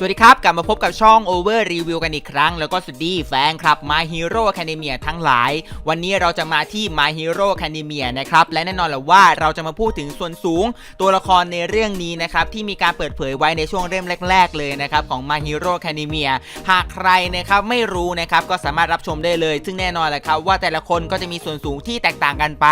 สวัสดีครับ กลับมาพบกับช่อง Over Review กันอีกครั้ง แล้วก็สวัสดีแฟนคลับ My Hero Academia ทั้งหลาย วันนี้เราจะมาที่ My Hero Academia นะครับ และแน่นอนแหละว่าเราจะมาพูดถึงส่วนสูงตัวละครในเรื่องนี้นะครับ ที่มีการเปิดเผยไว้ในช่วงเริ่มแรก ๆ เลยนะครับ ของ My Hero Academia หากใครนะครับไม่รู้นะครับ ก็สามารถรับชมได้เลย ซึ่งแน่นอนแหละครับว่าแต่ละคนก็จะมีส่วนสูงที่แตกต่างกันไป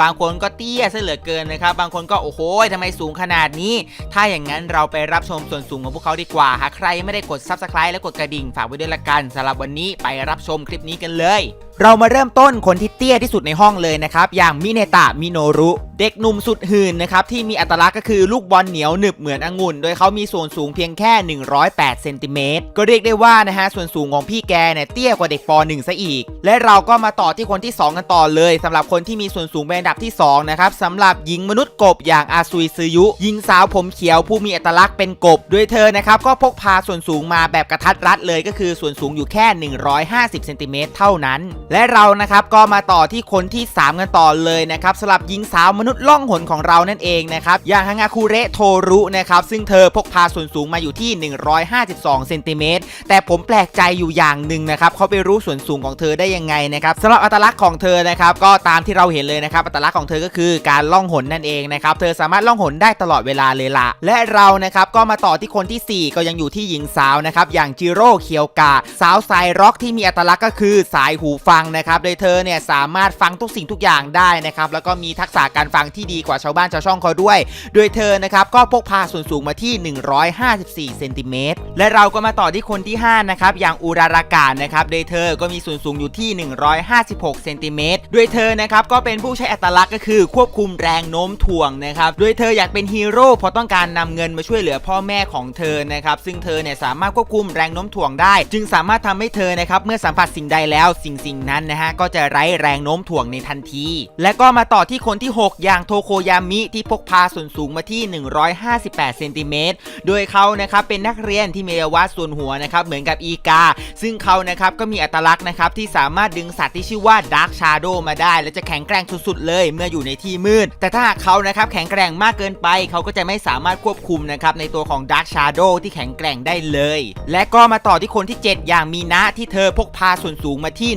บางคนก็เตี้ยซะเหลือเกินนะครับ บางคนก็โอ้โหทำไมสูงขนาดนี้ ถ้าอย่างนั้นเราไปรับชมส่วนสูงของพวกเขาดีกว่าหากใครไม่ได้กด Subscribe และกดกระดิ่งฝากไว้ด้วยละกันสำหรับวันนี้ไปรับชมคลิปนี้กันเลย เรามาเริ่มต้นคนที่เตี้ยที่สุดในห้องเลยนะครับ อย่างมิเนตะมิโนรุ เด็กหนุ่มสุดหื่นนะครับ ที่มีอัตลักษณ์ก็คือลูกบอลเหนียวหนึบเหมือนองุ่น โดยเขามีส่วนสูงเพียงแค่ 108เซนติเมตรก็เรียกได้ว่านะฮะส่วนสูงของพี่แกเนี่ยเตี้ยกว่าเด็กป .1 ซะอีก และเราก็มาต่อที่คนที่ 2 กันต่อเลยสำหรับคนที่มีส่วนสูงเป็นอันดับที่2นะครับสำหรับหญิงมนุษย์กบอย่างอาซุยซือยุหญิงสาวผมเขียวผู้มีอัตลักษณ์เป็นกบโดยเธอนะครับก็พกพาส่วนสูงมาแบบกระทัดรัดเลยก็คือส่วนสูงอยู่แค่ 150เซนติเมตรเท่านั้นและเรานะครับก็มาต่อที่คนที่ 3 กันต่อเลยนะครับสำหรับหญิงสาวมนุษย์ล่องหนของเรานั่นเองนะครับอย่างฮางาคุเระโทรุนะครับซึ่งเธอพกพาส่วนสูงมาอยู่ที่ 152เซนติเมตรแต่ผมแปลกใจอยู่อย่างหนึ่งนะครับเขาไปรู้ส่วนสูงของเธอได้ยังไงนะครับสำหรับอัตลักษณ์ของเธอนะครับก็ตามที่เราเห็นเลยนะครับอัตลักษณ์ของเธอก็คือการล่องหนนั่นเองนะครับเธอสามารถล่องหนได้ตลอดเวลาเลยละและเรานะครับก็มาต่อที่คนที่ 4 ก็ยังอยู่ที่หญิงสาวนะครับอย่างจิโร่เคียวกะ สาวสายร็อกที่มีอัตลักษณ์ก็คือสายหูฟังนะครับโดยเธอเนี่ยสามารถฟังทุกสิ่งทุกอย่างได้นะครับแล้วก็มีทักษะการฟังที่ดีกว่าชาวบ้านชาวช่องเขาด้วย โดยเธอนะครับก็พกพาส่วนสูงมาที่ 154เซนติเมตรและเราก็มาต่อที่คนที่5นะครับอย่างอุรารากานะครับโดยเธอก็มีส่วนสูงอยู่ที่ 156เซนติเมตรโดยเธอนะครับก็เป็นผู้ใช้อัตลักษณ์ก็คือควบคุมแรงโน้มถ่วงนะครับโดยเธออยากเป็นฮีโร่เพราะต้องการนำเงินมาช่วยเหลือพ่อแม่ของเธอนะครับซึ่งเธอเนี่ยสามารถควบคุมแรงโน้มถ่วงได้ จึงสามารถทำให้เธอนะครับเมื่อสัมผัสสิ่งใดแล้วสิ่งสิ่งนั้นนะฮะก็จะไร้แรงโน้มถ่วงในทันที และก็มาต่อที่คนที่ 6 อย่างโทโคยามิที่พกพาส่วนสูงมาที่ 158เซนติเมตรโดยเขานะครับเป็นนักเรียนที่มีอวัยวะส่วนหัวนะครับเหมือนกับอีกา ซึ่งเขานะครับก็มีอัตลักษณ์นะครับที่สามารถดึงสัตว์ที่ชื่อว่าดาร์ s ชาโดมาได้ และจะแข็งแกร่งสุดๆ เลยเมื่ออยู่ในที่มืด แต่ถ้าหากเขานะครับแข็งแกร่งมากเกินไป เขาก็จะไม่สามารถควบคุมนะครับในตัวของดาร์ s ชาโดที่แข็งแกร่งได้เลย และก็มาต่อที่คนที่ 7 อย่างมีนะที่เธอพกพาส่วนสูงมาที่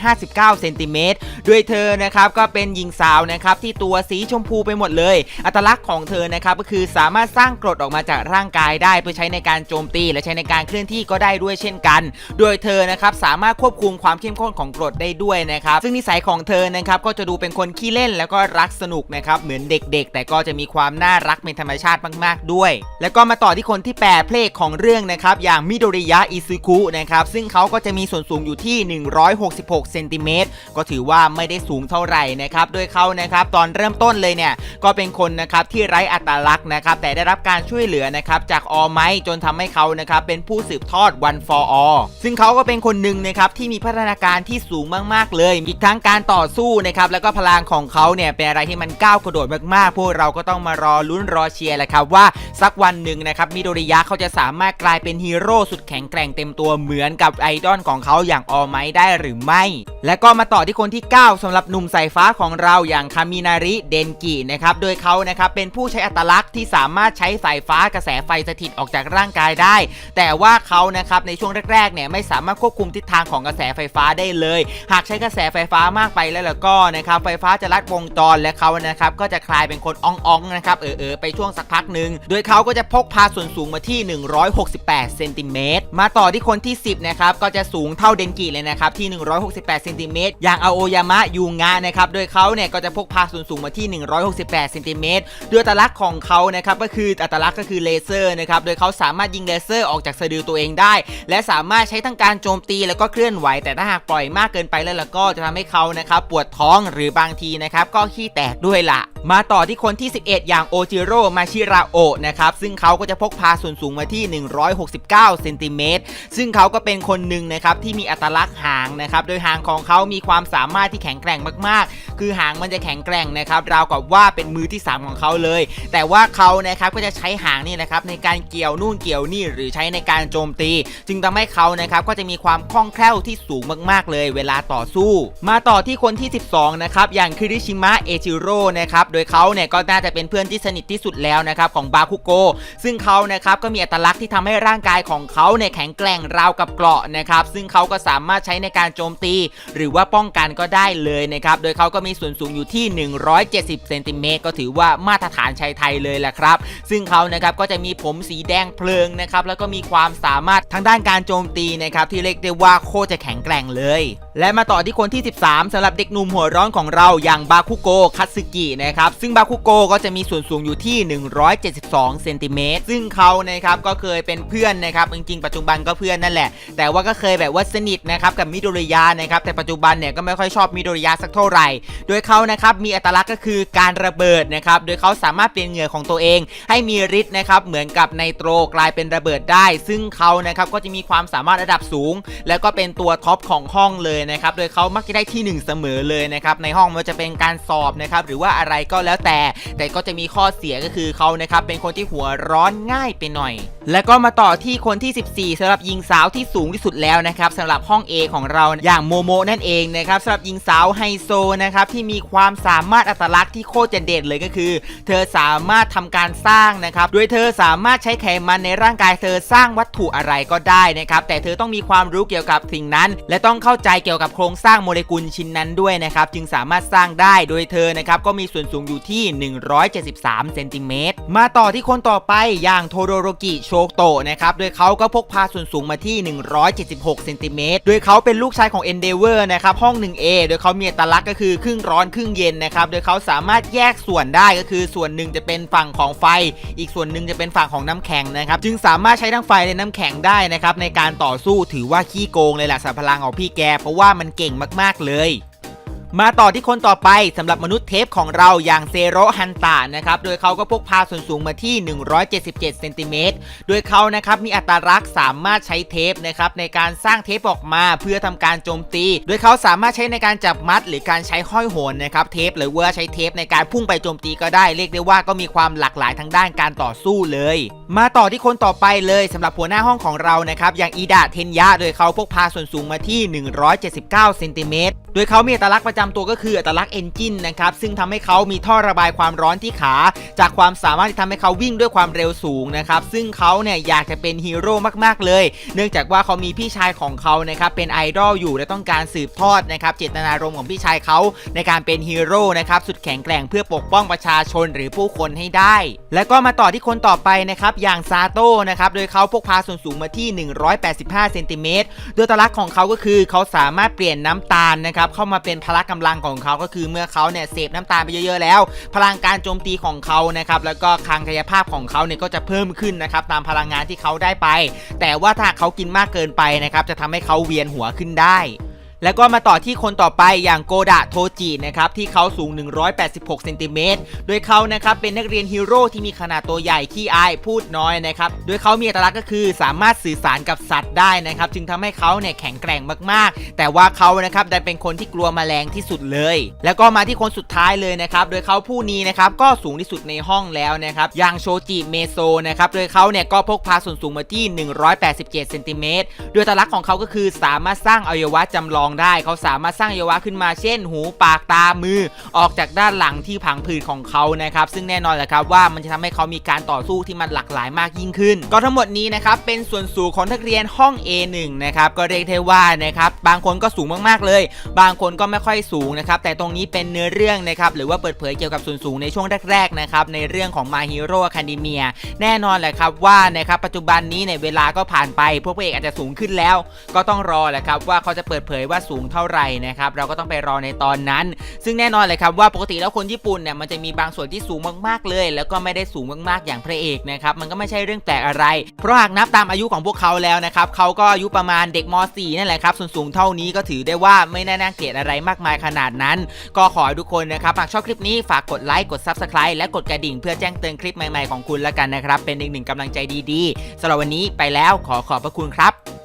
159เซนติเมตรด้วยเธอนะครับก็เป็นหญิงสาวนะครับที่ตัวสีชมพูไปหมดเลย อัตลักษณ์ของเธอนะครับก็คือสามารถสร้างกรดออกมาจากร่างกายได้เพื่อใช้ในการโจมตีและใช้ในการเคลื่อนที่ก็ได้ด้วยเช่นกัน โดยเธอนะครับสามารถควบคุมความเข้มข้นของกรดได้ด้วยนะครับซึ่งนิสัยของเธอนะครับก็จะดูเป็นคนขี้เล่นแล้วก็รักสนุกนะครับเหมือนเด็กๆ แต่ก็จะมีความน่ารักเป็นธรรมชาติมากๆด้วย แล้วก็มาต่อที่คนที่แปรเพลงของเรื่องนะครับอย่างมิโดริยะอิซุคุนะครับซึ่งเขาก็จะมีส่วนสูงอยู่ที่ 166 6เซนติเมตรก็ถือว่าไม่ได้สูงเท่าไหร่นะครับโดยเขานะครับตอนเริ่มต้นเลยเนี่ยก็เป็นคนนะครับที่ไร้อัตลักษณ์นะครับแต่ได้รับการช่วยเหลือนะครับจากออไมจนทำให้เขานะครับเป็นผู้สืบทอด One for All ซึ่งเขาก็เป็นคนหนึ่งนะครับที่มีพัฒนาการที่สูงมากๆเลย อีกทั้งการต่อสู้นะครับแล้วก็พลังของเขาเนี่ยเป็นอะไรที่มันก้าวกระโดดมากๆ พวกเราก็ต้องมารอลุ้นรอเชียร์แหละครับว่า สักวันหนึ่งนะครับมิโดริยะเขาจะสามารถกลายเป็นฮีโร่สุดแข็งแกร่งเต็มตัวเหมือนกับไอดอลของเขาอย่างออไมได้หรือไม่ และก็มาต่อที่คนที่ 9สำหรับหนุ่มสายฟ้าของเราอย่างคามินาริเดนกินะครับโดยเขานะครับเป็นผู้ใช้อัตลักษณ์ที่สามารถใช้สายฟ้ากระแสไฟสถิตออกจากร่างกายได้ แต่ว่าเขานะครับในช่วงแรกๆเนี่ยไม่สามารถควบคุมทิศทางของกระแสไฟฟ้าได้เลย หากใช้กระแสไฟฟ้ามากไปแล้วแล้วก็นะครับไฟฟ้าจะลัดวงจรและเขานะครับก็จะคลายเป็นคนอ่องๆนะครับเออๆไปช่วงสักพักหนึ่งโดยเขาก็จะพกพาส่วนสูงมาที่ 168 เซนติเมตร มาต่อที่คนที่ 10 นะครับ ก็จะสูงเท่าเดนกิเลยนะครับ ที่ 168 เซนติเมตร อย่างอาโอยามะยูงะนะครับ โดยเขาเนี่ยก็จะพกพาส่วนสูงมาที่ 168 เซนติเมตรด้วยอัตลักษณ์ของเขานะครับ ก็คืออัตลักษณ์ก็คือเลเซอร์นะครับ โดยเขาสามารถยิงเลเซอร์ออกจากสะดือตัวเองได้ และสามารถใช้ทั้งการโจมตีแล้วก็เคลื่อนไหว แต่ถ้าหากปล่อยมากเกินไปแล้วก็จะทำให้เขานะครับปวดท้องหรือบางทีนะครับก็ขี้แตกด้วยล่ะ มาต่อที่คนที่ 11 อย่างโอจิโร่มาชิราโอะนะครับ ซึ่งเขาก็จะพกพาส่วนสูงมาที่ 169 เซนติเมตร ซึ่งเขาก็เป็นคนหนึ่งนะครับที่มีอัตลักษณ์หางนะครับ โดยหางของเขามีความสามารถที่แข็งแกร่งมากๆ คือหางมันจะแข็งแกร่งนะครับ ราวกับว่าเป็นมือที่สามของเขาเลย แต่ว่าเขานะครับก็จะใช้หางนี่นะครับในการเกี่ยวนู่นเกี่ยวนี่หรือใช้ในการโจมตี จึงทำให้เขานะครับก็จะมีความคล่องแคล่วที่สูงมากๆเลย เวลาต่อสู้ มาต่อที่คนที่ 12 นะครับ อย่างคิริชิมะ เอจิโร่นะครับโดยเขาเนี่ยก็น่าจะเป็นเพื่อนที่สนิทที่สุดแล้วนะครับของบาคุโก ซึ่งเขานะครับก็มีอัตลักษณ์ที่ทำให้ร่างกายของเขาเนี่ยแข็งแกร่งราวกับเกราะนะครับซึ่งเขาก็สามารถใช้ในการโจมตี หรือว่าป้องกันก็ได้เลยนะครับโดยเขาก็มีส่วนสูงอยู่ที่ 170 เซนติเมตรก็ถือว่ามาตรฐานชายไทยเลยแหละครับ ซึ่งเขานะครับก็จะมีผมสีแดงเพลิงนะครับแล้วก็มีความสามารถทางด้านการโจมตีนะครับที่เรียกได้ว่าโคตรจะแข็งแกร่งเลยและมาต่อที่คนที่ 13สำหรับเด็กหนุ่มหัวร้อนของเราอย่างบาคุโกคัตสึกินะครับซึ่งบาคุโกก็จะมีส่วนสูงอยู่ที่ 172เซนติเมตรซึ่งเขานะครับก็เคยเป็นเพื่อนนะครับจริงๆปัจจุบันก็เพื่อนนั่นแหละ แต่ว่าก็เคยแบบว่าสนิทนะครับกับมิโดริยะนะครับแต่ปัจจุบันเนี่ยก็ไม่ค่อยชอบมิโดริยะสักเท่าไหร่ โดยเขานะครับมีอัตลักษณ์ก็คือการระเบิดนะครับโดยเขาสามารถเปลี่ยนเหงื่อของตัวเอง ให้มีฤทธิ์นะครับเหมือนกับไนโตรกลายเป็นระเบิดได้ ซึ่งเขานะครับก็จะมีความสามารถระดับสูง แล้วก็เป็นตัวท็อปของห้องเลยนะครับ โดยเขามักจะได้ที่หนึ่งเสมอเลยนะครับ ในห้องมันจะเป็นการสอบนะครับ หรือว่าอะไรก็แล้วแต่ แต่ก็จะมีข้อเสียก็คือเขานะครับเป็นคนที่หัวร้อนง่ายไปหน่อย แล้วก็มาต่อที่คนที่ 14สำหรับหญิงสาวที่สูงที่สุดแล้วนะครับสำหรับห้อง A ของเราอย่างโมโมนั่นเองนะครับสำหรับหญิงสาวไฮโซนะครับที่มีความสามารถอัตลักษณ์ที่โคตรจะเด็ดเลยก็คือ เธอสามารถทำการสร้างนะครับโดยเธอสามารถใช้ไขมันในร่างกายเธอสร้างวัตถุอะไรก็ได้นะครับแต่เธอต้องมีความรู้เกี่ยวกับสิ่งนั้น และต้องเข้าใจเกี่ยวกับโครงสร้างโมเลกุลชิ้นนั้นด้วยนะครับจึงสามารถสร้างได้โดยเธอนะครับก็มีส่วนสูงอยู่ที่ 173เซนติเมตรมาต่อที่คนต่อไปอย่างโทโดโรกิโชโตะนะครับโดยเขาก็พกพาส่วนสูงมาที่ 176เซนติเมตรโดยเขาเป็นลูกชายของ Endeavor นะครับห้อง 1A โดยเขามีอัตลักษณ์ก็คือครึ่งร้อนครึ่งเย็นนะครับโดยเขาสามารถแยกส่วนได้ก็คือส่วนหนึ่งจะเป็นฝั่งของไฟ อีกส่วนหนึ่งจะเป็นฝั่งของน้ำแข็งนะครับจึงสามารถใช้ทั้งไฟและน้ำแข็งได้นะครับในการต่อสู้ถือว่าขี้โกงเลยแหละสัพพลังของพี่แกเพราะว่าว่ามันเก่งมากๆเลย มาต่อที่คนต่อไปสำหรับมนุษย์เทปของเราอย่างเซโรฮันตะนะครับ โดยเขาก็พกพาส่วนสูงมาที่ 177เซนติเมตร โดยเขานะครับมีอัตลักษณ์สามารถใช้เทปนะครับในการสร้างเทปออกมาเพื่อทำการโจมตี โดยเขาสามารถใช้ในการจับมัด หรือการใช้ห้อยโหนนะครับเทปหรือว่าใช้เทปในการพุ่งไปโจมตีก็ได้ เรียกได้ว่าก็มีความหลากหลายทางด้านการต่อสู้เลย มาต่อที่คนต่อไปเลยสำหรับหัวหน้าห้องของเรานะครับอย่างอีดาเทนยะโดยเขาพกพาส่วนสูงมาที่ 179เซนติเมตรโดยเขามีอัตลักษณ์ประจำตัวก็คืออัตลักษณ์เอนจินนะครับซึ่งทำให้เขามีท่อระบายความร้อนที่ขา จากความสามารถที่ทำให้เขาวิ่งด้วยความเร็วสูงนะครับซึ่งเขาเนี่ยอยากจะเป็นฮีโร่มากๆเลย เนื่องจากว่าเขามีพี่ชายของเขานะครับเป็นไอดอลอยู่และต้องการสืบทอดนะครับเจตนารมณ์ของพี่ชายเขาในการเป็นฮีโร่นะครับสุดแข็งแกร่งเพื่อปกป้องประชาชนหรือผู้คนให้ได้ แล้วก็มาต่อที่คนต่อไปนะครับอย่างซาโต้นะครับโดยเขาพกพาส่วนสูงมาที่ 185เซนติเมตรโดยตลักษณ์ของเขาก็คือเขาสามารถเปลี่ยนน้ำตาลนะครับเข้ามาเป็นพละกำลังของเขาก็คือเมื่อเขาเนี่ยเสพน้ำตาลไปเยอะๆแล้ว พลังการโจมตีของเขานะครับแล้วก็คลังกายภาพของเขาเนี่ยก็จะเพิ่มขึ้นนะครับตามพลังงานที่เขาได้ไป แต่ว่าถ้าเขากินมากเกินไปนะครับจะทำให้เขาเวียนหัวขึ้นได้ แล้วก็มาต่อที่คนต่อไปอย่างโกดะโทจินะครับที่เขาสูง 186เซนติเมตรโดยเขานะครับเป็นนักเรียนฮีโร่ที่มีขนาดตัวใหญ่ขี้อายพูดน้อยนะครับโดยเขามีอัตลักษณ์ก็คือสามารถสื่อสารกับสัตว์ได้นะครับจึงทำให้เขาเนี่ยแข็งแกร่งมากๆ แต่ว่าเขานะครับได้เป็นคนที่กลัวแมลงที่สุดเลย แล้วก็มาที่คนสุดท้ายเลยนะครับโดยเขาผู้นี้นะครับก็สูงที่สุดในห้องแล้วนะครับอย่างโชจิเมโซนะครับโดยเขาเนี่ยก็พกพาส่วนสูงมาที่ 187เซนติเมตรโดยอัตลักษณ์ของเขาก็คือสามารถสร้างอวัยวะจำลองได้ เขาสามารถสร้างอวัยวะขึ้นมาเช่น หูปากตามือ ออกจากด้านหลังที่ผังผืดของเขานะครับซึ่งแน่นอนแหละครับว่ามันจะทำให้เขามีการต่อสู้ที่มันหลากหลายมากยิ่งขึ้น ก็ทั้งหมดนี้นะครับเป็นส่วนสูงของนักเรียนห้อง A1 นะครับก็เรียกได้ว่านะครับบางคนก็สูงมากๆเลย บางคนก็ไม่ค่อยสูงนะครับแต่ตรงนี้เป็นเนื้อเรื่องนะครับหรือว่าเปิดเผยเกี่ยวกับส่วนสูงในช่วงแรกๆนะครับในเรื่องของ My Hero Academia แน่นอนแหละครับว่านะครับปัจจุบันนี้ในเวลาก็ผ่านไปพวกพระเอกอาจจะสูงขึ้นแล้ว ก็ต้องรอแหละครับว่าเขาจะเปิดเผยว่าสูงเท่าไหร่นะครับเราก็ต้องไปรอในตอนนั้น ซึ่งแน่นอนเลยครับว่าปกติแล้วคนญี่ปุ่นเนี่ยมันจะมีบางส่วนที่สูงมากๆเลย แล้วก็ไม่ได้สูงมากๆอย่างพระเอกนะครับมันก็ไม่ใช่เรื่องแปลกอะไร เพราะหากนับตามอายุของพวกเขาแล้วนะครับเขาก็อายุประมาณเด็กม .4 นั่นแหละครับส่วนสูงเท่านี้ก็ถือได้ว่าไม่น่าน่าเกลียดอะไรมากมายขนาดนั้น ก็ขอให้ทุกคนนะครับหากชอบคลิปนี้ฝากกดไลค์กด Subscribe และกดกระดิ่งเพื่อแจ้งเตือนคลิปใหม่ๆของคุณแล้วกันนะครับเป็นอีกหนึ่งกำลังใจดีๆสำหรับวันนี้ไปแล้วขอขอบพระคุณครับ